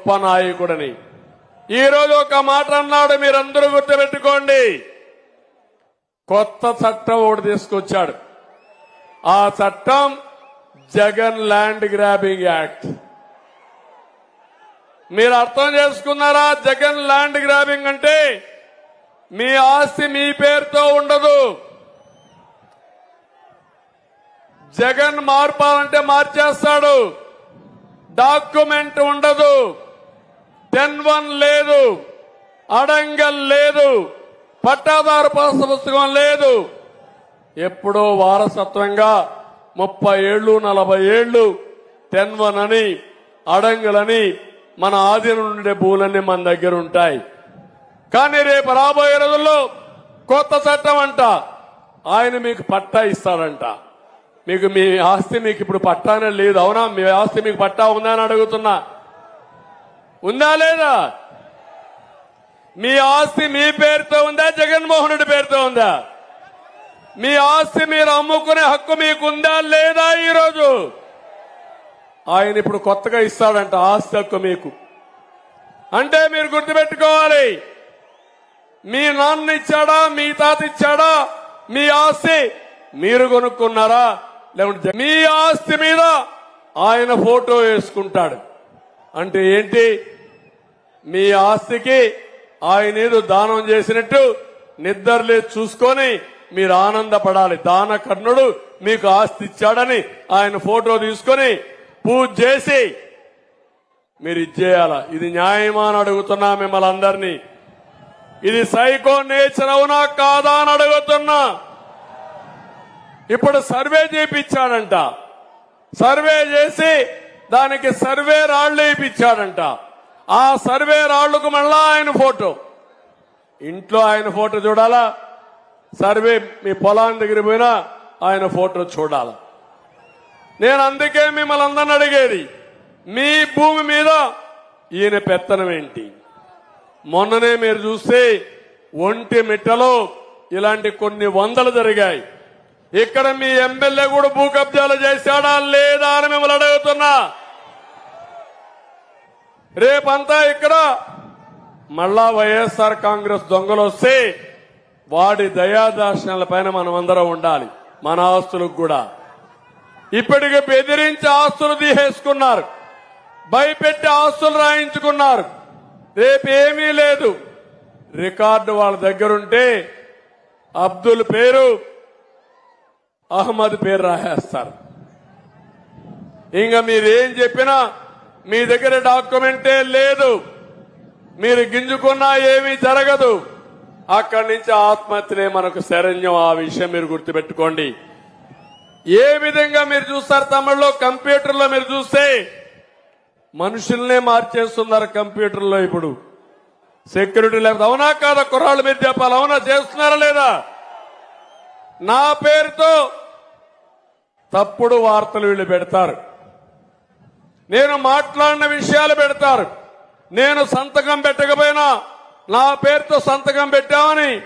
గొప్ప నాయకుడని ఈ రోజు ఒక మాట అన్నాడు మీరందరూ గుర్తుపెట్టుకోండి. కొత్త చట్టం ఒకటి తీసుకొచ్చాడు. ఆ చట్టం జగన్ ల్యాండ్ గ్రాబింగ్ యాక్ట్. మీరు అర్థం చేసుకున్నారా? జగన్ ల్యాండ్ గ్రాబింగ్ అంటే మీ ఆస్తి మీ పేరుతో ఉండదు. జగన్ మార్పాలంటే మార్చేస్తాడు. డాక్యుమెంట్ ఉండదు. తెన్వన్ లేదు అడంగల్ లేదు పట్టాదారు పాస పుస్తకం లేదు. ఎప్పుడో వారసత్వంగా ముప్పై ఏళ్ళు నలభై ఏళ్ళు తెన్వన్ అని అడంగులని మన ఆధీనం ఉండే భూలన్నీ మన దగ్గర ఉంటాయి. కానీ రేపు రాబోయే రోజుల్లో కొత్త చట్టం అంట. ఆయన మీకు పట్టా ఇస్తాడంట. మీకు మీ ఆస్తి మీకు ఇప్పుడు పట్టానే లేదు. అవునా? మీ ఆస్తి మీకు పట్టా ఉందా అని అడుగుతున్నా. ఉందా లేదా? మీ ఆస్తి మీ పేరుతో ఉందా? జగన్మోహన్ రెడ్డి పేరుతో ఉందా? మీ ఆస్తి మీరు అమ్ముకునే హక్కు మీకుందా లేదా ఈరోజు? ఆయన ఇప్పుడు కొత్తగా ఇస్తాడంట ఆస్తి హక్కు మీకు. అంటే మీరు గుర్తుపెట్టుకోవాలి. మీ నాన్న ఇచ్చాడా? మీ తాత ఇచ్చాడా? మీ ఆస్తి మీరు కొనుక్కున్నారా? లేకుంటే మీ ఆస్తి మీద ఆయన ఫోటో వేసుకుంటాడు. అంటే ఏంటి? మీ ఆస్తికి ఆయన ఏదో దానం చేసినట్టు నిద్రలే చూసుకొని మీరు ఆనందపడాలి. దాన కర్ణుడు మీకు ఆస్తి ఇచ్చాడని ఆయన ఫోటో తీసుకొని పూజ చేసి మీరు ఇచ్చేయాల ఇది న్యాయమా అని అడుగుతున్నా మిమ్మల్ని అందరినీ. ఇది సైకో నేచర్ అవునా కాదా అని అడుగుతున్నా. ఇప్పుడు సర్వే చేయించాడంట సర్వే చేసి దానికి సర్వే రాళ్ళు వేయించాడంట ఆ సర్వే రాళ్ళకు మళ్ళా ఆయన ఫోటో. ఇంట్లో ఆయన ఫోటో చూడాలా? సర్వే మీ పొలాన్ని దగ్గర పోయినా ఆయన ఫోటో చూడాలా? నేను అందుకే మిమ్మల్ని అందరిని అడిగేది మీ భూమి మీద ఈయన పెత్తనం ఏంటి? మొన్ననే మీరు చూస్తే ఒంటి మిట్టలో ఇలాంటి కొన్ని వందలు జరిగాయి. ఇక్కడ మీ ఎమ్మెల్యే కూడా భూ కబ్జాలు చేశాడా లేదా అని మిమ్మల్ని అడుగుతున్నా. రేపంతా ఇక్కడ మళ్ళా వైఎస్ఆర్ కాంగ్రెస్ దొంగలు వస్తే వాడి దయాదార్శనాల పైన మనం అందరం ఉండాలి మన ఆస్తులకు కూడా. ఇప్పటికి బెదిరించి ఆస్తులు తీసేసుకున్నారు భయపెట్టి ఆస్తులు రాయించుకున్నారు. రేపేమీ లేదు. రికార్డు వాళ్ళ దగ్గరుంటే అబ్దుల్ పేరు అహ్మద్ పేరు రాసేస్తారు. ఇంకా మీరేం చెప్పినా మీ దగ్గర డాక్యుమెంటే లేదు. మీరు గింజుకున్నా ఏమీ జరగదు. అక్కడి నుంచి ఆత్మహత్యలే మనకు శరణ్యం. ఆ విషయం మీరు గుర్తుపెట్టుకోండి. ఏ విధంగా మీరు చూస్తారు తమిళలో? కంప్యూటర్లో మీరు చూస్తే మనుషుల్నే మార్చేస్తున్నారు కంప్యూటర్లో ఇప్పుడు. సెక్యూరిటీ లేకపోతే అవునా కాదా కుర్రాళ్ళు మీరు చెప్పాలి? అవునా? చేస్తున్నారా లేదా? నా పేరుతో తప్పుడు వార్తలు వీళ్ళు పెడతారు. నేను మాట్లాడిన విషయాలు పెడతారు. నేను సంతకం పెట్టకపోయినా నా పేరుతో సంతకం పెట్టామని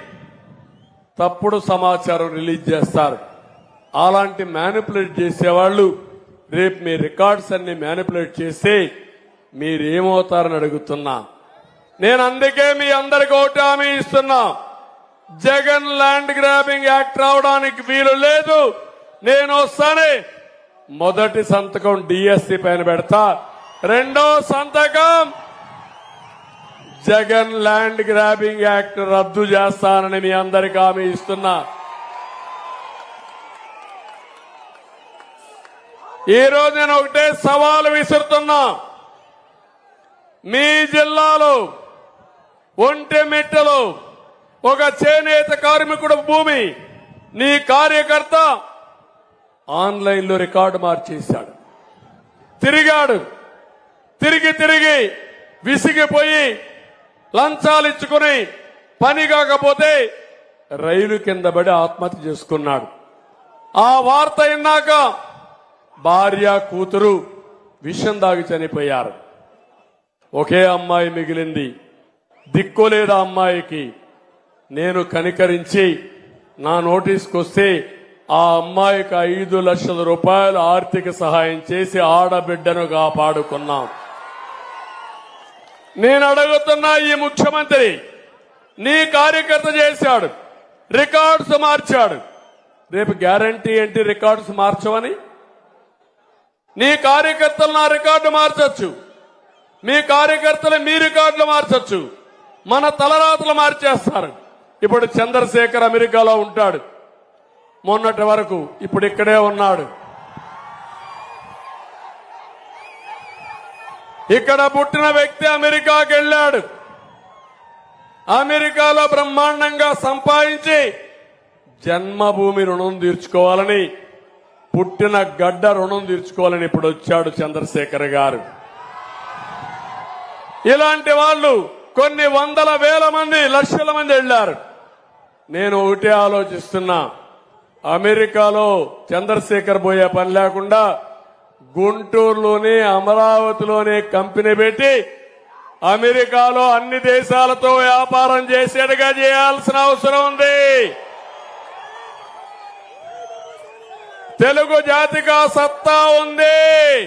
తప్పుడు సమాచారం రిలీజ్ చేస్తారు. అలాంటి మ్యానిపులేట్ చేసేవాళ్ళు రేపు మీ రికార్డ్స్ అన్ని మ్యానిపులేట్ చేస్తే మీరేమవుతారని అడుగుతున్నా. నేను అందుకే మీ అందరికి ఒకటి హామీ ఇస్తున్నా. జగన్ ల్యాండ్ గ్రాబింగ్ యాక్ట్ రావడానికి వీలు లేదు. నేను వస్తానే మొదటి సంతకం డిఎస్సి పైన పెడతా. రెండో సంతకం జగన్ ల్యాండ్ గ్రాబింగ్ యాక్ట్ రద్దు చేస్తానని మీ అందరికి హామీ ఇస్తున్నా. ఈ రోజు నేను ఒకటే సవాలు విసురుతున్నా. మీ జిల్లాలో ఒంటెమిట్టలో ఒక చేనేత కార్మికుడు భూమి. నీ కార్యకర్త ఆన్లైన్లో రికార్డు మార్చేశాడు. తిరిగాడు. తిరిగి తిరిగి విసిగిపోయి లంచాలు ఇచ్చుకుని పని కాకపోతే రైలు కింద పడి ఆత్మహత్య చేసుకున్నాడు. ఆ వార్త విన్నాక భార్య కూతురు విషం దాగి చనిపోయారు. ఒకే అమ్మాయి మిగిలింది. దిక్కులేదా అమ్మాయికి నేను కనికరించి నా నోటీస్కి వస్తే ఆ అమ్మాయికి ఐదు లక్షల రూపాయలు ఆర్థిక సహాయం చేసి ఆడబిడ్డను కాపాడుకున్నాం. నేను అడుగుతున్నా ఈ ముఖ్యమంత్రి నీ కార్యకర్త చేశాడు రికార్డ్స్ మార్చాడు. రేపు గ్యారంటీ ఏంటి రికార్డ్స్ మార్చవని? నీ కార్యకర్తలు నా రికార్డు మార్చచ్చు. మీ కార్యకర్తలు మీ రికార్డులు మార్చచ్చు. మన తలరాతలు మార్చేస్తారు. ఇప్పుడు చంద్రశేఖర్ అమెరికాలో ఉంటాడు. మొన్నటి వరకు ఇప్పుడు ఇక్కడే ఉన్నాడు. ఇక్కడ పుట్టిన వ్యక్తి అమెరికాకి వెళ్ళాడు. అమెరికాలో బ్రహ్మాండంగా సంపాదించి జన్మభూమి రుణం తీర్చుకోవాలని పుట్టిన గడ్డ రుణం తీర్చుకోవాలని ఇప్పుడు వచ్చాడు చంద్రశేఖర్ గారు. ఇలాంటి వాళ్ళు కొన్ని వందల వేల మంది లక్షల మంది వెళ్ళారు. నేను ఒకటే ఆలోచిస్తున్నా. అమెరికాలో చంద్రశేఖర్ పోయే పని లేకుండా గుంటూరులోనే అమరావతిలోనే కంపెనీ పెట్టి అమెరికాలో అన్ని దేశాలతో వ్యాపారం చేసేట్టుగా చేయాల్సిన అవసరం ఉంది. తెలుగు జాతిగా సత్తా ఉంది.